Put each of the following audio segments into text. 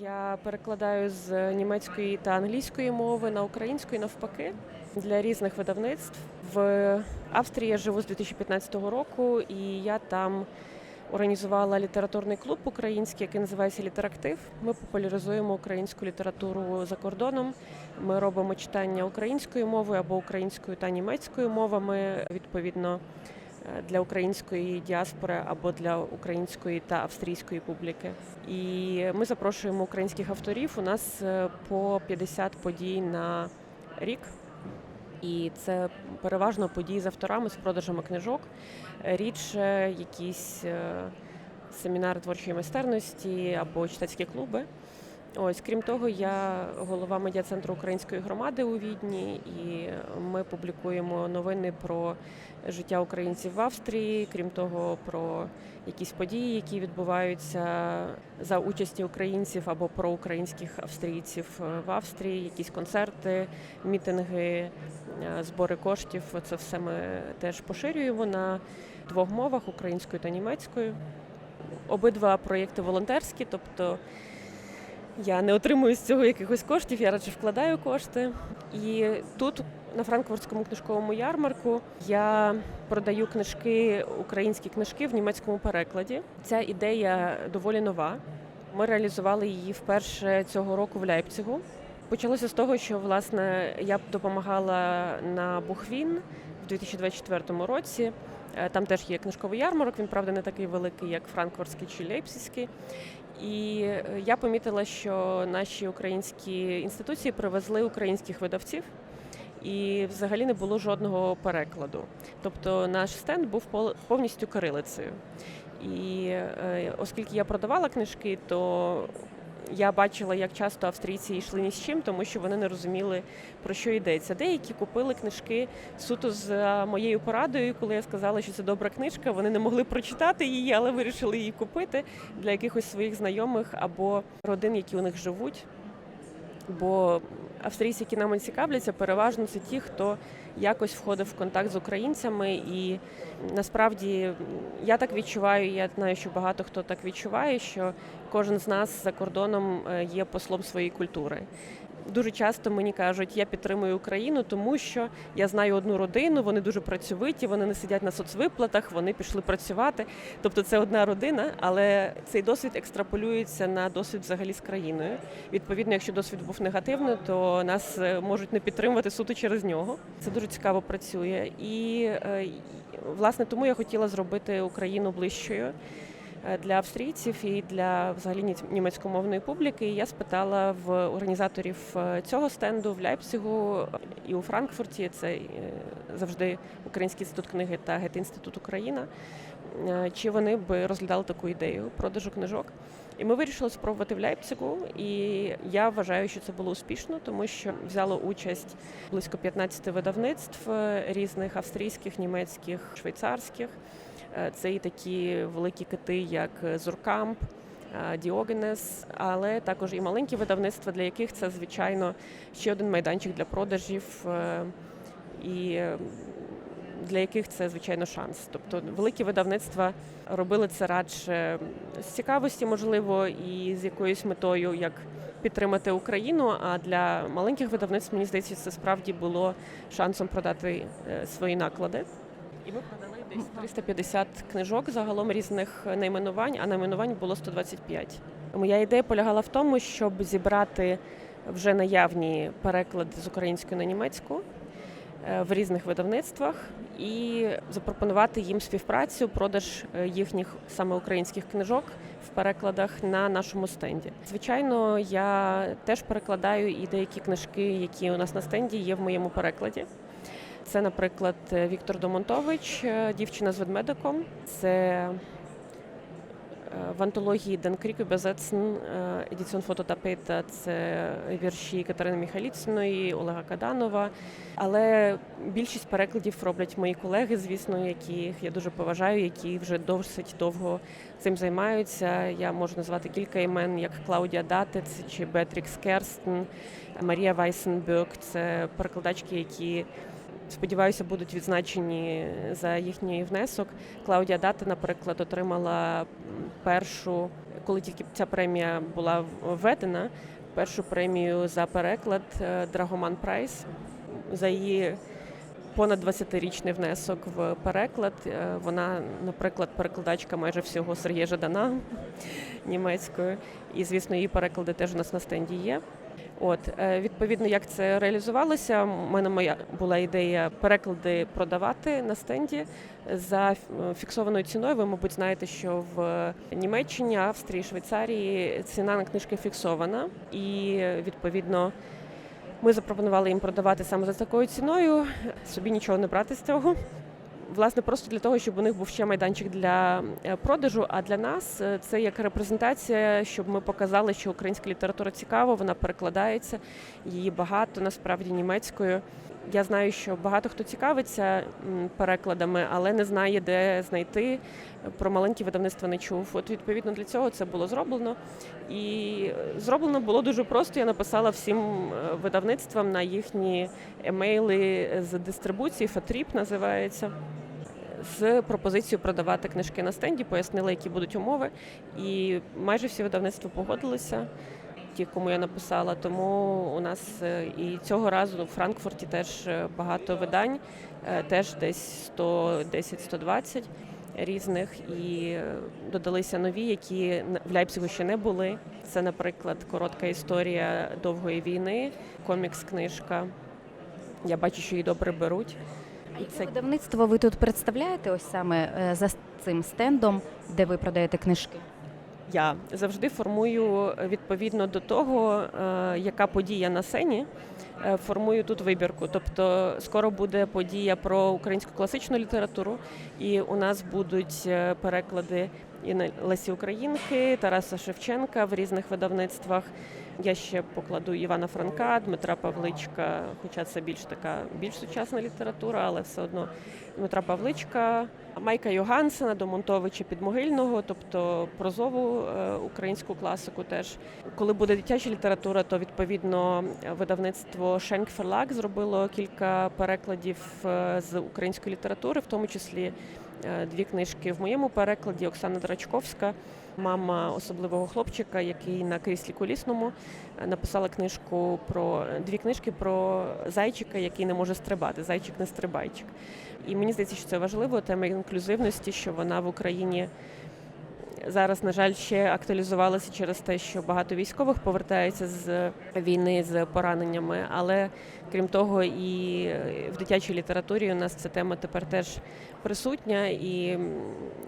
Я перекладаю з німецької та англійської мови на українську і навпаки для різних видавництв. В Австрії я живу з 2015 року, і я там організувала літературний клуб український, який називається Літерактив. Ми популяризуємо українську літературу за кордоном. Ми робимо читання українською мовою або українською та німецькою мовами відповідно для української діаспори або для української та австрійської публіки. І ми запрошуємо українських авторів. У нас е, по 50 подій на рік. І це переважно події з авторами, з продажами книжок, рідше якісь е, семінари творчої майстерності або читацькі клуби. Ось, крім того, я голова медіа-центру української громади у Відні, і ми публікуємо новини про життя українців в Австрії, крім того, про якісь події, які відбуваються за участі українців або про українських австрійців в Австрії, якісь концерти, мітинги, е, збори коштів. Це все ми теж поширюємо на двох мовах українською та німецькою. Обидва проєкти волонтерські, тобто я не отримую з цього якихось коштів, я радше вкладаю кошти. І тут, на франкфуртському книжковому ярмарку, я продаю книжки, українські книжки в німецькому перекладі. Ця ідея доволі нова. Ми реалізували її вперше цього року в Ляйпцигу. Почалося з того, що власне я допомагала на Бухвін в 2024 році. Е, Там теж є книжковий ярмарок. Він правда не такий великий, як франкфуртський чи лейпцизький. І е, я помітила, що наші українські інституції привезли українських видавців, і взагалі не було жодного перекладу. Тобто наш стенд був повністю кирилицею. І е, оскільки я продавала книжки, то я бачила, як часто австрійці йшли ні з чим, тому що вони не розуміли, про що йдеться. Деякі купили книжки суто з моєю порадою, коли я сказала, що це добра книжка. Вони не могли прочитати її, але вирішили її купити для якихось своїх знайомих або родин, які у них живуть. Бо австрійці, які нами цікавляться, переважно це ті, хто якось входив в контакт з українцями. І насправді я так відчуваю, я знаю, що багато хто так відчуває, що кожен з нас за кордоном е, є послом своєї культури. Дуже часто мені кажуть, я підтримую Україну, тому що я знаю одну родину, вони дуже працьовиті, вони не сидять на соцвиплатах, вони пішли працювати. Тобто це одна родина, але цей досвід екстраполюється на досвід взагалі з країною. Відповідно, якщо досвід був негативний, то нас е, можуть не підтримувати суто через нього. Це дуже цікаво працює. І е, власне тому я хотіла зробити Україну ближчою для австрійців і для взагалі німецькомовної публіки. І я спитала в організаторів е, цього стенду в Ляйпцигу і у Франкфурті. Це е, завжди Український інститут книги та Гет-інститут Україна. е, Чи вони би розглядали таку ідею продажу книжок? І ми вирішили спробувати в Ляйпцигу, і я вважаю, що це було успішно, тому що взяло участь близько 15 видавництв е, різних австрійських, німецьких, швейцарських. Е, Це і такі великі кити, як Зуркамп, е, Діогенес, але також і маленькі видавництва, для яких це звичайно ще один майданчик для продажів. е, І е, для яких це звичайно шанс. Тобто великі видавництва робили це радше з цікавості, можливо, і з якоюсь метою, як підтримати Україну. А для маленьких видавництв, мені здається, це справді було шансом продати е, свої наклади. І ми продали десь 350 книжок загалом різних найменувань, а найменувань було 125. Моя ідея полягала в тому, щоб зібрати вже наявні переклади з української на німецьку е, в різних видавництвах і запропонувати їм співпрацю, продаж е, їхніх саме українських книжок в перекладах на нашому стенді. Звичайно, я теж перекладаю і деякі книжки, які у нас на стенді є в моєму перекладі. Це, наприклад, Віктор Домонтович, е, дівчина з ведмедиком. Це е, в антології Ден Крік Безецн Едіціон фототапета це вірші Катерини Міхаліциної, Олега Каданова. Але більшість перекладів роблять мої колеги, звісно, яких я дуже поважаю, які вже досить довго цим займаються. Я можу назвати кілька імен, як Клаудія Датець чи Бетрікс Керстен, Марія Вайсенбюк. Це перекладачки, які сподіваюся, будуть відзначені за їхній внесок. Клаудія Дати, наприклад, отримала першу коли тільки ця премія була введена, першу премію за переклад е, Драгоман Прайс за її понад 20-річний внесок в переклад. Е, Вона, наприклад, перекладачка майже всього Сергія Жадана німецькою. І, звісно, її переклади теж у нас на стенді є. От е, відповідно, як це реалізувалося, у мене моя була ідея переклади продавати на стенді за фіксованою ціною. Ви, мабуть, знаєте, що в Німеччині, Австрії, Швейцарії ціна на книжки фіксована, і е, відповідно. Ми запропонували їм продавати саме за такою ціною, собі нічого не брати з цього. Власне, просто для того, щоб у них був ще майданчик для е, продажу. А для нас е, це як репрезентація, щоб ми показали, що українська література цікава, вона перекладається, її багато насправді німецькою. Я знаю, що багато хто цікавиться перекладами, але не знає, де знайти. Про маленькі видавництва не чув. От відповідно для цього це було зроблено. І е, зроблено було дуже просто. Я написала всім е, видавництвам на їхні емейли з дистрибуції, Фатріп називається. З пропозицією продавати книжки на стенді, пояснила, які будуть умови, і майже всі видавництва погодилися, ті, кому я написала. Тому у нас е, і цього разу у Франкфурті теж е, багато видань, е, теж десь 110-120 різних, і додалися нові, які в Ляйпцигу ще не були. Це, наприклад, коротка історія довгої війни, комікс-книжка. Я бачу, що її добре беруть. І Це видавництво ви тут представляєте ось саме за цим стендом, де ви продаєте книжки? Я завжди формую е, відповідно до того, е, яка подія на сцені. е, Формую тут вибірку. Тобто скоро буде подія про українську класичну літературу, і у нас будуть переклади і на Лесі Українки, Тараса Шевченка в різних видавництвах. Я ще покладу Івана Франка, Дмитра Павличка, хоча це більш така більш сучасна література, але все одно Дмитра Павличка, Майка Йогансена, Домонтовича Підмогильного, тобто прозову е, українську класику теж. Коли буде дитяча література, то відповідно видавництво Шенк Ферлак зробило кілька перекладів е, з української літератури, в тому числі е, дві книжки в моєму перекладі Оксана Драчковська. Мама особливого хлопчика, який на кріслі колісному написала книжку про дві книжки про зайчика, який не може стрибати. Зайчик не стрибайчик. І мені здається, що це важливо, тема інклюзивності, що вона в Україні зараз, на жаль, ще актуалізувалася через те, що багато військових повертається з війни з пораненнями. Але крім того, і в дитячій літературі у нас ця тема тепер теж присутня. І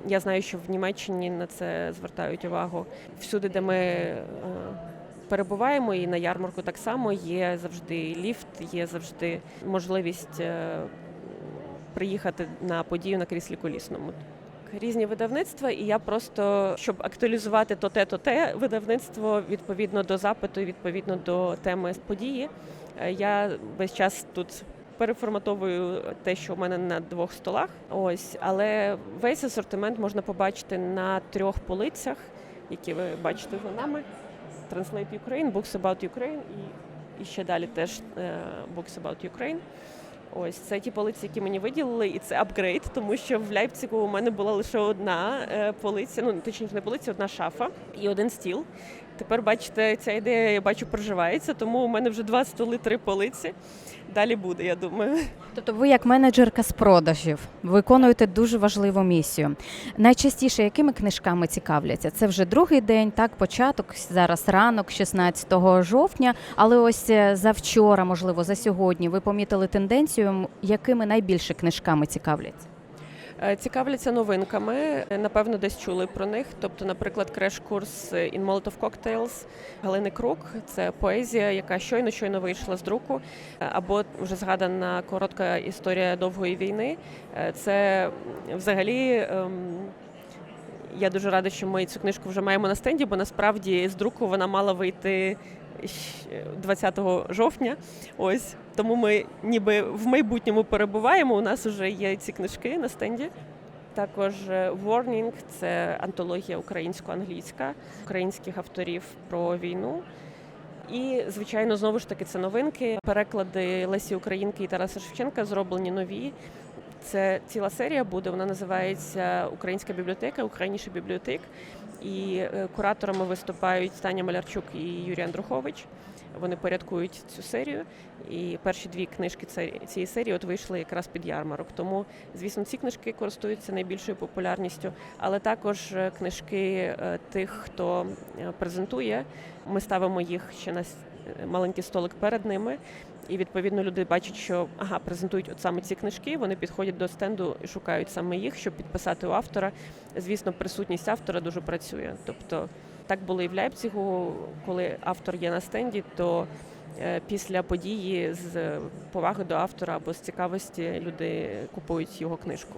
я знаю, що в Німеччині на це звертають увагу всюди, де ми. е, Перебуваємо і на ярмарку так само є завжди ліфт, є завжди можливість е, приїхати на подію на кріслі колісному. Різні видавництва, і я просто щоб актуалізувати то те, то те видавництво відповідно до запиту і відповідно до теми події. е, Я весь час тут переформатовую те, що у мене на двох столах. Ось, але весь асортимент можна побачити на трьох полицях, які ви бачите за нами. Translate Ukraine, Books About Ukraine і, і ще далі теж е, Books About Ukraine. Ось це ті полиці, які мені виділили, і це апгрейд, тому що в Ляйпцігу у мене була лише одна е, полиця, ну точніше не полиця, одна шафа і один стіл. Тепер бачите, ця ідея я бачу проживається, тому у мене вже два столи, три полиці. Далі буде, я думаю. Тобто ви як менеджерка з продажів виконуєте дуже важливу місію. Найчастіше якими книжками цікавляться? Це вже другий день, так, початок, зараз ранок, 16 жовтня. Але ось е, завчора, можливо, за сьогодні, ви помітили тенденцію, якими найбільше книжками цікавляться? Е, Цікавляться новинками. е, Напевно, десь чули про них. Тобто, наприклад, креш-курс In Molotov Cocktails Галини Крук. Це поезія, яка щойно щойно вийшла з друку. Е, Або вже згадана коротка історія довгої війни. Це взагалі. ем, Я дуже рада, що ми цю книжку вже маємо на стенді, бо насправді з друку вона мала вийти 20 жовтня. Ось тому ми ніби в майбутньому перебуваємо. У нас вже є ці книжки на стенді. Також е, Warning – це антологія українсько-англійська українських авторів про війну. І, звичайно, знову ж таки, це новинки. Переклади Лесі Українки і Тараса Шевченка зроблені нові. Це ціла серія буде. Вона називається Українська бібліотека, Україніше бібліотек. І е, кураторами виступають Таня Малярчук і Юрій Андрухович. Вони порядкують цю серію. І перші дві книжки цієї серії от вийшли якраз під ярмарок. Тому, звісно, ці книжки користуються найбільшою популярністю, але також е, книжки е, тих, хто презентує. Ми ставимо їх ще на маленький столик перед ними. І відповідно люди бачать, що ага, презентують от саме ці книжки. Вони підходять до стенду і шукають саме їх, щоб підписати у автора. Звісно, присутність автора дуже працює. Тобто так було і в Лейпцигу, коли автор є на стенді, то е, після події з поваги до автора або з цікавості люди купують його книжку.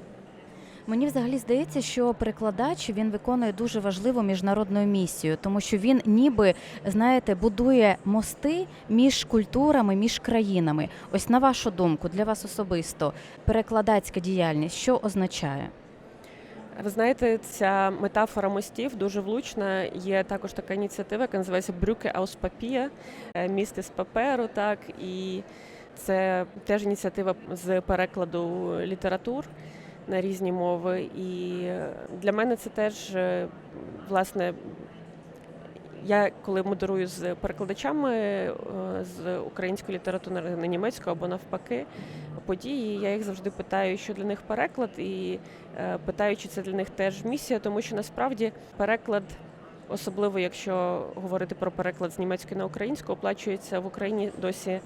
Мені взагалі здається, що перекладач він виконує дуже важливу міжнародну місію, тому що він ніби знаєте будує мости між культурами, між країнами. Ось на вашу думку, для вас особисто перекладацька діяльність що означає? Ви знаєте, ця метафора мостів дуже влучна. Є також така ініціатива, яка називається Брюке Аус Папія, місто з паперу. Так і це теж ініціатива з перекладу літератур на різні мови. І для мене це теж е, власне. Я коли модерую з перекладачами е, з української літератури на німецьку або навпаки події, я їх завжди питаю, що для них переклад, і е, питаю, чи це для них теж місія, тому що насправді переклад, особливо якщо говорити про переклад з німецької на українську, оплачується в Україні досі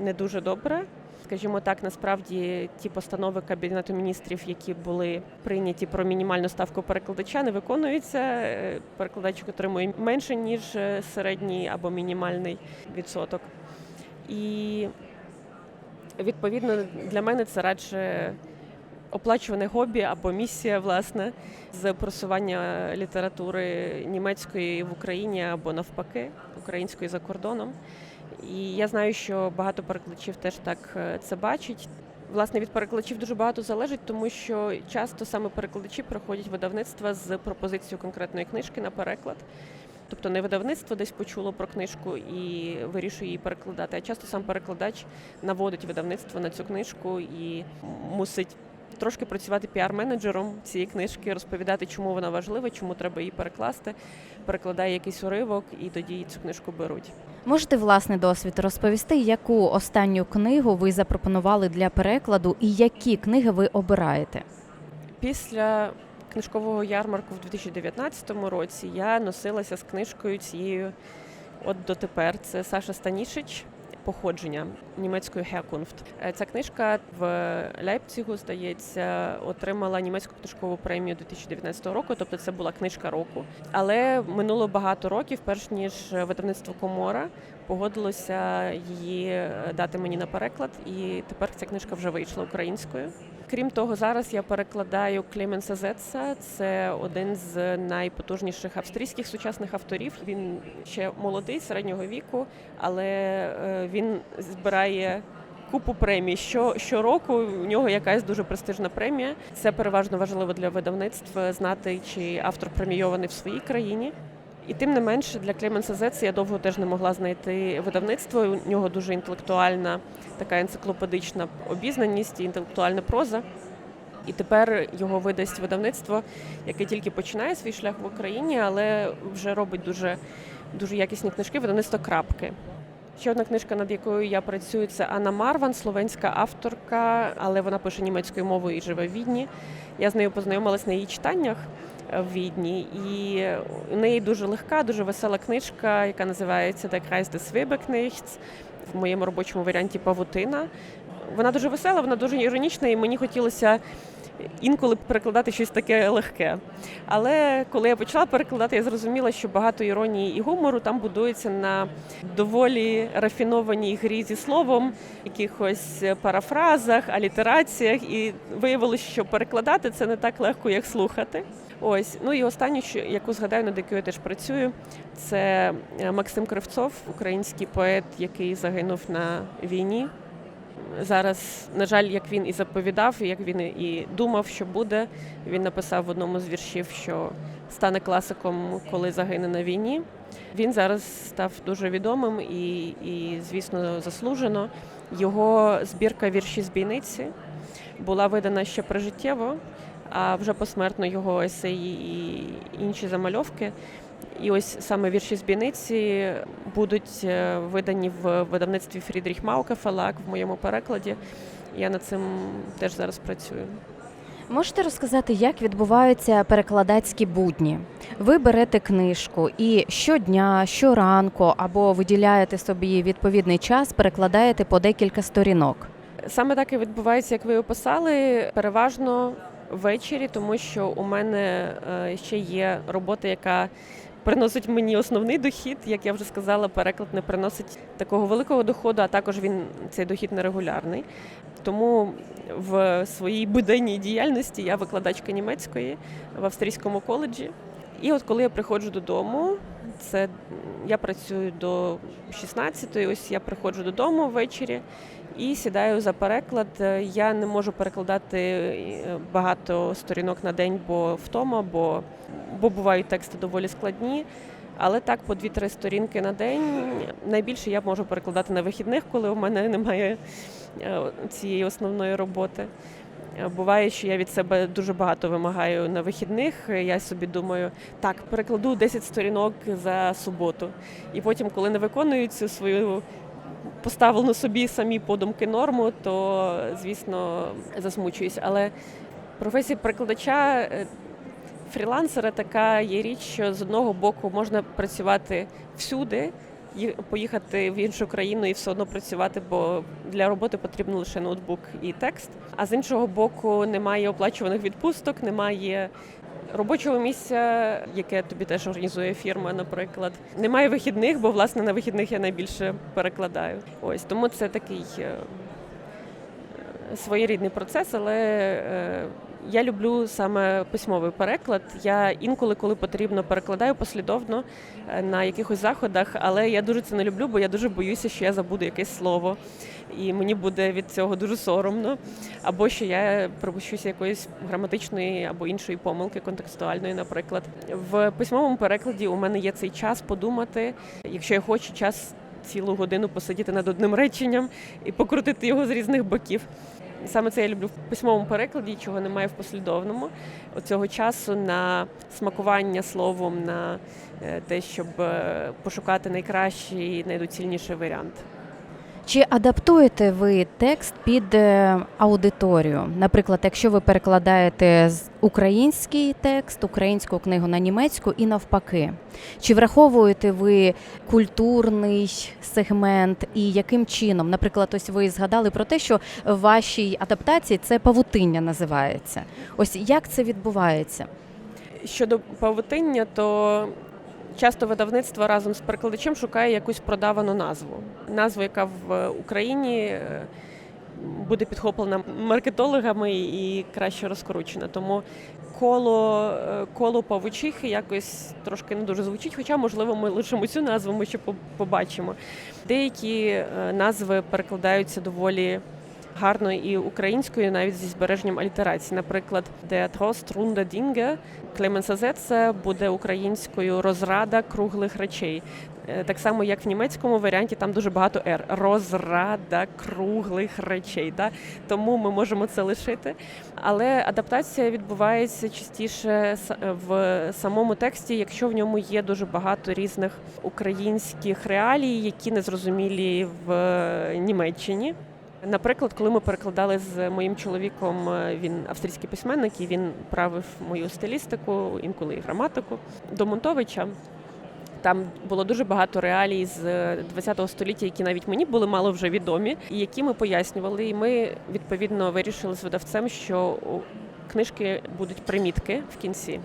не дуже добре. Скажімо так, насправді ті постанови Кабінету міністрів, які були прийняті про мінімальну ставку перекладача, не виконуються. Е, Перекладач отримує менше ніж е, середній або мінімальний відсоток. І відповідно для мене це радше оплачуване хобі або місія, власне, з просування літератури німецької в Україні або навпаки, української за кордоном. І я знаю, що багато перекладачів теж так е, це бачать. Власне, від перекладачів дуже багато залежить, тому що часто саме перекладачі приходять видавництва з пропозицією конкретної книжки на переклад. Тобто не видавництво десь почуло про книжку і вирішує її перекладати, а часто сам перекладач наводить видавництво на цю книжку і мусить трошки працювати піар-менеджером цієї книжки, розповідати, чому вона важлива, чому треба її перекласти, перекладає якийсь уривок, і тоді цю книжку беруть. Можете власний досвід розповісти, яку останню книгу ви запропонували для перекладу, і які книги ви обираєте? Після книжкового ярмарку в 2019 році я носилася з книжкою цією от дотепер. Це Саша Станішич. Походження Herkunft. Е, Ця книжка в Лейпцигу, здається, отримала німецьку книжкову премію 2019 року, тобто це була книжка року. Але минуло багато років, перш ніж видавництво Комора погодилося її е, дати мені на переклад, і тепер ця книжка вже вийшла українською. Крім того, зараз я перекладаю Клеменса Зетса. Це один з найпотужніших австрійських сучасних авторів. Він ще молодий, середнього віку, але е, він збирає купу премій. Що щороку у нього якась дуже престижна премія. Це переважно важливо для видавництв знати, чи автор премійований в своїй країні. І тим не менше для Клеменса Зетса я довго теж не могла знайти видавництво. У нього дуже інтелектуальна, така енциклопедична обізнаність і інтелектуальна проза. І тепер його видасть видавництво, яке тільки починає свій шлях в Україні, але вже робить дуже, дуже якісні книжки, видавництво крапки. Ще одна книжка, над якою я працюю, це Анна Марван, словенська авторка, але вона пише німецькою мовою і живе в Відні. Я з нею познайомилась на її читаннях в Відні, і у неї дуже легка, дуже весела книжка, яка називається Der Kreis des Weberknechts, в моєму робочому варіанті Павутина. Вона дуже весела, вона дуже іронічна, і мені хотілося інколи перекладати щось таке легке. Але коли я почала перекладати, я зрозуміла, що багато іронії і гумору там будується на доволі рафінованій грі зі словом, якихось парафразах, алітераціях, і виявилося, що перекладати це не так легко, як слухати. Ось, ну і останню, яку згадаю, над якою я теж працюю, це е, Максим Кривцов, український поет, який загинув на війні. Зараз, на жаль, як він і заповідав, і як він і думав, що буде. Він написав в одному з віршів, що стане класиком, коли загине на війні. Він зараз став дуже відомим і, і звісно, заслужено. Його збірка вірші з бійниці була видана ще прижиттєво, а вже посмертно його есеї і інші замальовки. І ось саме вірші з бійниці будуть е, видані в видавництві Фрідріх Маука Фалак в моєму перекладі. Я над цим теж зараз працюю. Можете розказати, як відбуваються перекладацькі будні? Ви берете книжку і щодня, щоранку або виділяєте собі відповідний час, перекладаєте по декілька сторінок. Саме так і відбувається, як ви описали, переважно ввечері, тому що у мене е, ще є робота, яка приносить мені основний дохід. Як я вже сказала, переклад не приносить такого великого доходу, а також він цей дохід нерегулярний. Тому в своїй буденній діяльності я викладачка німецької в австрійському коледжі. І от коли я приходжу додому, це я працюю до 16-ї, ось я приходжу додому ввечері і сідаю за переклад. Е, Я не можу перекладати е, багато сторінок на день, бо втома, бо, бо бувають тексти доволі складні. Але так, по 2-3 сторінки на день. Найбільше я можу перекладати на вихідних, коли у мене немає е, цієї основної роботи. Буває, що я від себе дуже багато вимагаю на вихідних. Я собі думаю, так, перекладу 10 сторінок за суботу. І потім, коли не виконую цю свою поставлену собі самі подумки норму, то звісно засмучуюсь. Але професія перекладача е, фрілансера така є річ, що з одного боку можна працювати всюди. Поїхати в іншу країну і все одно працювати, бо для роботи потрібно лише ноутбук і текст. А з іншого боку, немає оплачуваних відпусток, немає робочого місця, яке тобі теж організує фірма, наприклад. Немає вихідних, бо власне на вихідних я найбільше перекладаю. Ось тому це такий е, е, своєрідний процес, але е, я люблю саме письмовий переклад. Я інколи, коли потрібно, перекладаю послідовно е, на якихось заходах, але я дуже це не люблю, бо я дуже боюся, що я забуду якесь слово, і мені буде від цього дуже соромно. Або що я пропущуся якоїсь граматичної або іншої помилки контекстуальної, наприклад. В письмовому перекладі у мене є цей час подумати, якщо я хочу час. Цілу годину посидіти над одним реченням і покрутити його з різних боків. Саме це я люблю в письмовому перекладі, чого немає в послідовному. Оцього часу на смакування словом, на е, те, щоб е, пошукати найкращий, найдоцільніший варіант. Чи адаптуєте ви текст під е, аудиторію? Наприклад, якщо ви перекладаєте український текст, українську книгу на німецьку і навпаки, чи враховуєте ви культурний сегмент і яким чином? Наприклад, ось ви згадали про те, що в вашій адаптації це павутиння називається. Ось як це відбувається? Щодо павутиння, то часто видавництво разом з перекладачем шукає якусь продавану назву. Назву, яка в Україні е, буде підхоплена маркетологами і краще розкручена. Тому коло, е, коло павучихи якось трошки не дуже звучить, хоча, можливо, ми лишимо цю назву, ми ще по- побачимо. Деякі е, назви перекладаються доволі гарно і українською, навіть зі збереженням алітерації. Наприклад, де Trost Runde Dinge Клеменса Зеца буде українською розрада круглих речей. Е, Так само, як в німецькому варіанті, там дуже багато «р». Розрада круглих речей. Да? Тому ми можемо це лишити. Але адаптація відбувається частіше с- в самому тексті, якщо в ньому є дуже багато різних українських реалій, які незрозумілі в е, Німеччині. Наприклад, коли ми перекладали з моїм чоловіком, е, він австрійський письменник, і він правив мою стилістику, інколи і граматику до Монтовича. Там було дуже багато реалій з ХХ століття, які навіть мені були мало вже відомі, і які ми пояснювали. І ми відповідно вирішили з видавцем, що у книжки будуть примітки в кінці.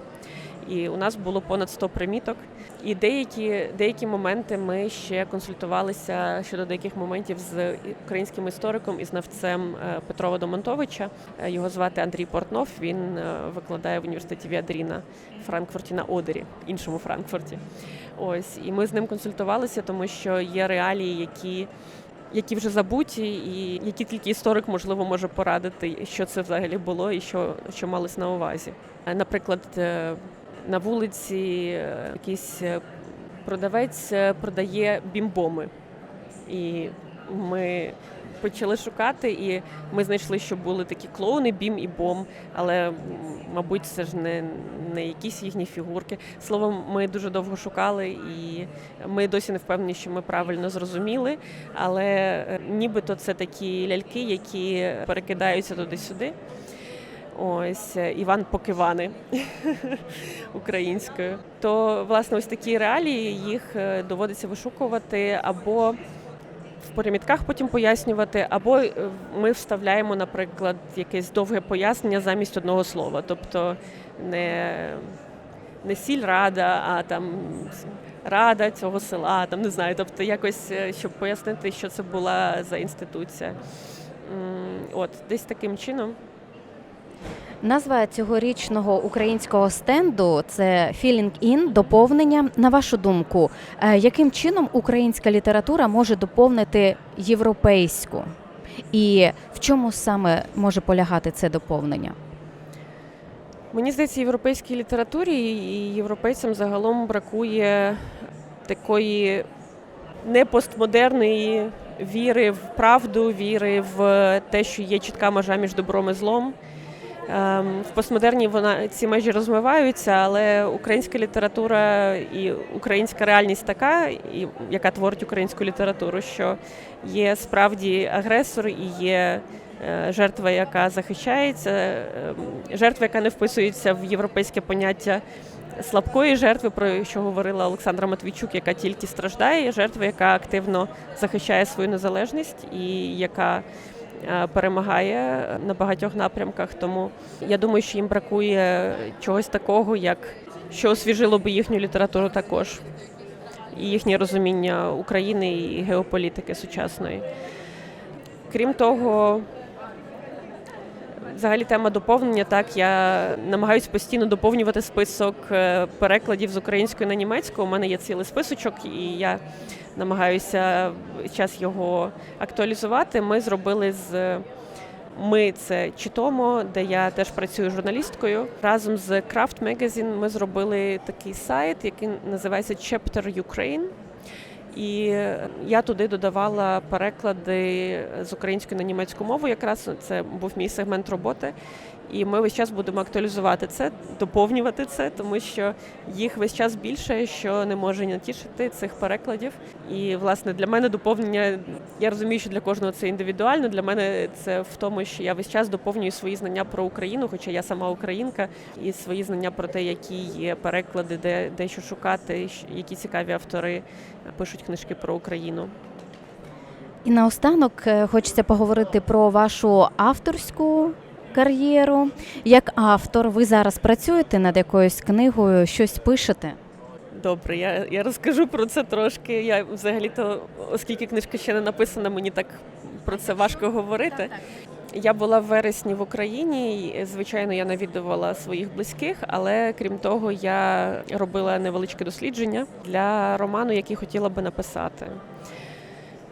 І у нас було понад 100 приміток. І деякі, деякі моменти ми ще консультувалися щодо деяких моментів з українським істориком і знавцем е, Петрова Домонтовича. Е, Його звати Андрій Портнов. Він е, викладає в університеті Віадріна в Франкфурті на Одері, іншому Франкфурті. Ось і ми з ним консультувалися, тому що є реалії, які. Які вже забуті, і які тільки історик можливо може порадити, що це взагалі було і що, що малось на увазі. Наприклад, на вулиці е, якийсь е, продавець е, продає бімбоми, і ми почали шукати, і ми знайшли, що були такі клоуни, бім і бом, але мабуть, це ж не, не якісь їхні фігурки. Словом, ми дуже довго шукали, і ми досі не впевнені, що ми правильно зрозуміли. Але нібито це такі ляльки, які перекидаються туди-сюди. Ось е, Іван Покивани українською. То власне ось такі реалії їх е, доводиться вишукувати або в перемітках потім пояснювати, або е, ми вставляємо, наприклад, якесь довге пояснення замість одного слова. Тобто не, не сільрада, а там рада цього села, там не знаю. Тобто, якось щоб пояснити, що це була за інституція. От, десь таким чином. Назва цьогорічного українського стенду це «Feeling In» – доповнення. На вашу думку, е, яким чином українська література може доповнити європейську? І в чому саме може полягати це доповнення? Мені здається, європейській літературі і європейцям загалом бракує такої не постмодерної віри в правду, віри в те, що є чітка межа між добром і злом. Ем, В постмодерні вона ці межі розмиваються, але українська література і українська реальність така, і яка творить українську літературу, що є справді агресор і є е, жертва, яка захищається, ем, жертва, яка не вписується в європейське поняття слабкої жертви, про що говорила Олександра Матвійчук, яка тільки страждає, жертва, яка активно захищає свою незалежність і яка перемагає на багатьох напрямках. Тому я думаю, що їм бракує чогось такого, як що освіжило би їхню літературу також, і їхнє розуміння України і геополітики сучасної. Крім того, взагалі тема доповнення. Так я намагаюся постійно доповнювати список е, перекладів з української на німецьку. У мене є цілий списочок, і я намагаюся час його актуалізувати. Ми зробили з ми це Читомо, де я теж працюю журналісткою. Разом з Craft Magazine ми зробили такий сайт, який називається Chapter Ukraine. І я туди додавала переклади з української на німецьку мову. Якраз це був мій сегмент роботи. І ми весь час будемо актуалізувати це, доповнювати це, тому що їх весь час більше, що не може натішити цих перекладів. І власне для мене доповнення, я розумію, що для кожного це індивідуально. Для мене це в тому, що я весь час доповнюю свої знання про Україну, хоча я сама українка, і свої знання про те, які є переклади, де, де що шукати, які цікаві автори пишуть книжки про Україну. І наостанок е, хочеться поговорити про вашу авторську кар'єру. Як автор, ви зараз працюєте над якоюсь книгою, щось пишете? Добре, я, я розкажу про це трошки. Я взагалі-то, оскільки книжка ще не написана, мені так про це важко говорити. Я була в вересні в Україні. і, Звичайно, я навідувала своїх близьких, але крім того, я робила невеличке дослідження для роману, який хотіла би написати.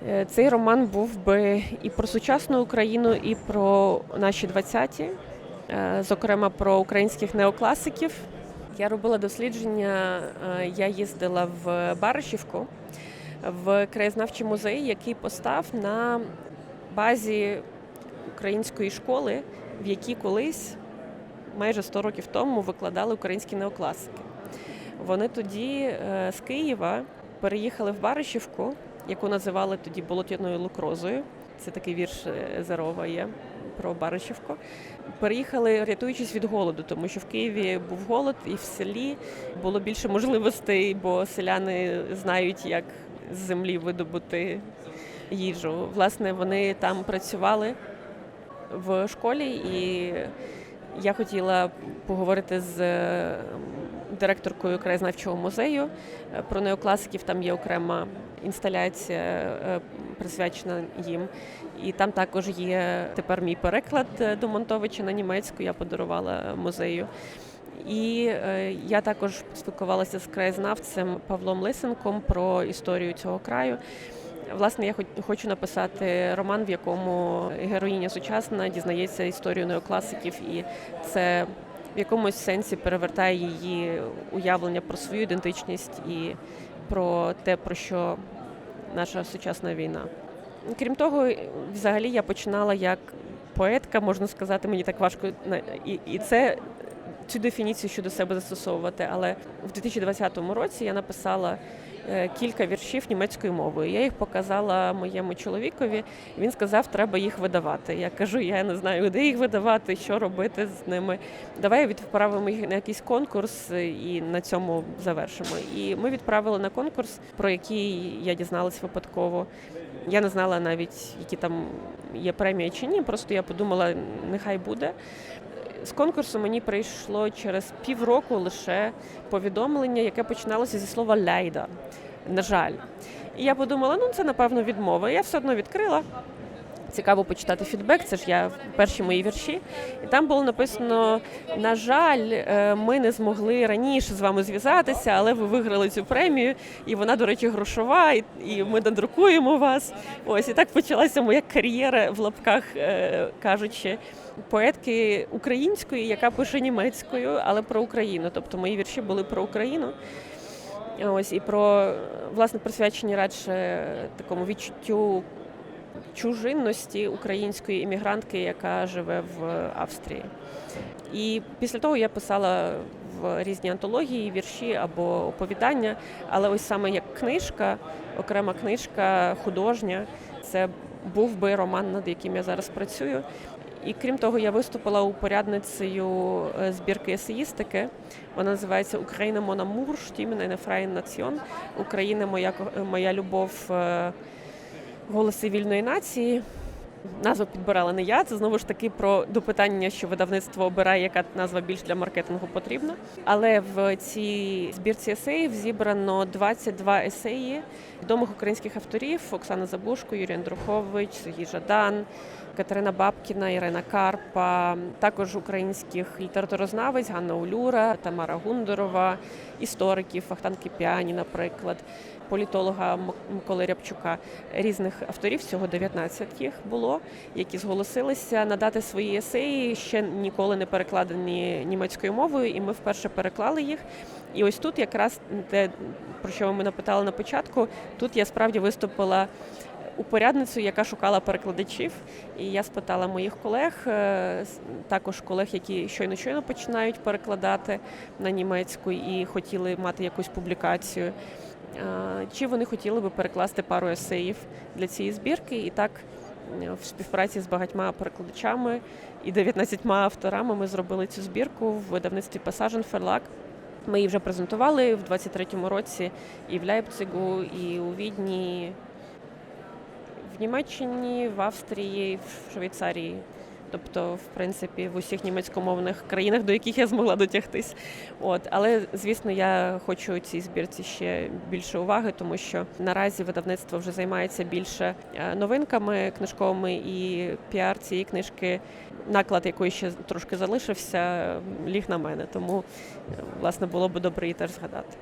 Е, Цей роман був би і про сучасну Україну, і про наші 20-ті, е, зокрема про українських неокласиків. Я робила дослідження. е, Я їздила в Баришівку в краєзнавчий музей, який постав на базі української школи, в якій колись майже 100 років тому викладали українські неокласики. Вони тоді з Києва переїхали в Баришівку, яку називали тоді болотяною лукрозою. Це такий вірш е, Зарова є про Баришівку. Переїхали, рятуючись від голоду, тому що в Києві був голод, і в селі було більше можливостей, бо селяни знають, як з землі видобути їжу. Власне, вони там працювали в школі, і я хотіла поговорити з е, директоркою краєзнавчого музею е, про неокласиків. Там є окрема інсталяція е, присвячена їм. І там також є тепер мій переклад е, до Монтовича на німецьку. Я подарувала музею. І е, я також спілкувалася з краєзнавцем Павлом Лисенком про історію цього краю. Власне, я хоч- хочу написати роман, в якому героїня сучасна дізнається історію неокласиків, і це в якомусь сенсі перевертає її уявлення про свою ідентичність і про те, про що наша сучасна війна. Крім того, взагалі я починала як поетка, можна сказати, мені так важко і, і це цю дефініцію щодо себе застосовувати. Але в 2020 році я написала е, кілька віршів німецькою мовою. Я їх показала моєму чоловікові. Він сказав, треба їх видавати. Я кажу, я не знаю, де їх видавати, що робити з ними. Давай відправимо їх на якийсь конкурс і на цьому завершимо. І ми відправили на конкурс, про який я дізналась випадково. Я не знала навіть, які там є премії чи ні. Просто я подумала, нехай буде. З конкурсу мені прийшло через півроку лише повідомлення, яке починалося зі слова ляйда. На жаль. І я подумала, ну це напевно відмова. Я все одно відкрила. Цікаво почитати фідбек, це ж я перші мої вірші. І там було написано: на жаль, е, ми не змогли раніше з вами зв'язатися, але ви виграли цю премію, і вона, до речі, грошова, і, і ми надрукуємо вас. Ось і так почалася моя кар'єра в лапках е, кажучи, поетки української, яка пише німецькою, але про Україну. Тобто мої вірші були про Україну. Ось і про власне присвячені радше такому відчуттю чужинності української іммігрантки, яка живе в Австрії. І після того я писала в різні антології, вірші або оповідання. Але ось саме як книжка, окрема книжка художня, це був би роман, над яким я зараз працюю. І крім того, я виступила упорядницею е, збірки есеїстики. Вона називається Україна Монамур, Штімен eine freie Nation. Україна моя моя любов, е, голоси вільної нації. Назву підбирала не я. Це знову ж таки про допитання, що видавництво обирає, яка назва більш для маркетингу потрібна. Але в цій збірці есеїв зібрано 22 есеї відомих українських авторів: Оксана Забушко, Юрій Андрухович, Сергій Жадан, Катерина Бабкіна, Ірина Карпа, також українських літературознавець Ганна Улюра, Тамара Гундорова, істориків Вахтан Кипіані, наприклад, політолога Миколи Рябчука, різних авторів, всього 19 їх було, які зголосилися надати свої есеї, ще ніколи не перекладені німецькою мовою, і ми вперше переклали їх. І ось тут якраз те, про що ви мене питали на початку, тут я справді виступила упорядницю, яка шукала перекладачів. І я спитала моїх колег, е, також колег, які щойно щойно починають перекладати на німецьку і хотіли мати якусь публікацію. Е, Чи вони хотіли би перекласти пару есеїв для цієї збірки? І так е, в співпраці з багатьма перекладачами і 19 авторами ми зробили цю збірку в видавництві Passagen Verlag. Ми її вже презентували в 23-му році і в Лейпцигу, і у Відні, в Німеччині, в Австрії, в Швейцарії. Тобто, в принципі, в усіх німецькомовних країнах, до яких я змогла дотягтись. От, але звісно, я хочу цій збірці ще більше уваги, тому що наразі видавництво вже займається більше е, новинками книжковими і піар цієї книжки, наклад якої ще трошки залишився, ліг на мене. Тому е, власне було би добре її теж згадати.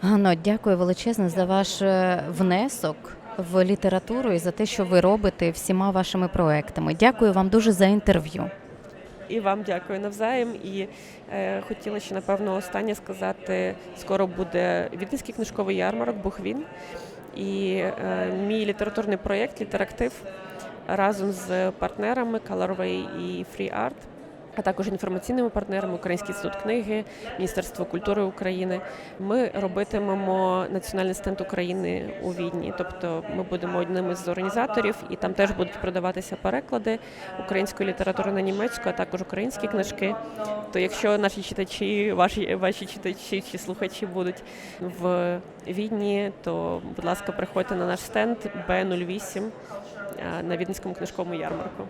Ганно, дякую величезно за ваш е, внесок в літературу і за те, що ви робите всіма вашими проектами. Дякую вам дуже за інтерв'ю. І вам дякую навзаєм. І е, хотіла ще напевно останнє сказати: скоро буде віденський книжковий ярмарок Бухвін. І е, мій літературний проєкт Літерактив разом з партнерами Colorway і Free Art, а також інформаційними партнерами Український інститут книги, Міністерство культури України. Ми робитимемо національний стенд України у Відні. Тобто ми будемо одним із організаторів, і там теж будуть продаватися переклади української літератури на німецьку, а також українські книжки. То якщо наші читачі, ваші ваші читачі чи слухачі будуть в Відні, то будь ласка, приходьте на наш стенд Б08 е, на Віденському книжковому ярмарку.